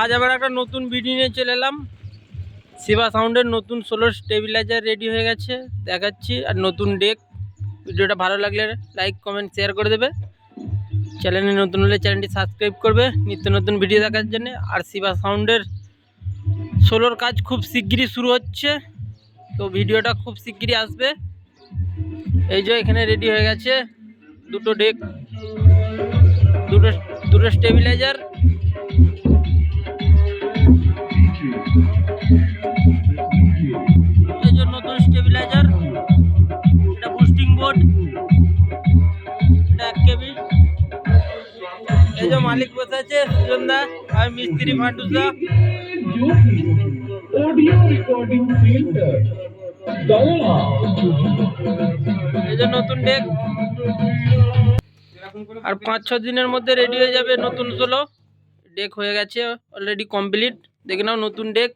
আজ আবার একটা নতুন ভিডিও নিয়ে চলে এলাম। শিবা সাউন্ডের নতুন সোলো স্টেবিলাইজার রেডি হয়ে গেছে, দেখাচ্ছি। আর নতুন ডেক, ভিডিওটা ভালো লাগলে লাইক, কমেন্ট, শেয়ার করে দেবে। চ্যানেলে নতুন হলে চ্যানেলটি সাবস্ক্রাইব করবে নিত্য নতুন ভিডিও দেখার জন্য। আর শিবা সাউন্ডের সোলোর কাজ খুব শিগগিরই শুরু হচ্ছে, তো ভিডিওটা খুব শিগগিরই আসবে। এই যে এখানে রেডি হয়ে গেছে দুটো ডেক, দুটো দুটো স্টেবিলাইজার। এই যে মালিক বসে আছে, সুজনদা আর মিস্ত্রি ফাটুসা অডিও নতুন ডেক আর পাঁচ, ছ দিনের মধ্যে রেডি হয়ে যাবে নতুন সোলো ডেক হয়ে গেছে অলরেডি কমপ্লিট দেখে নাও নতুন ডেক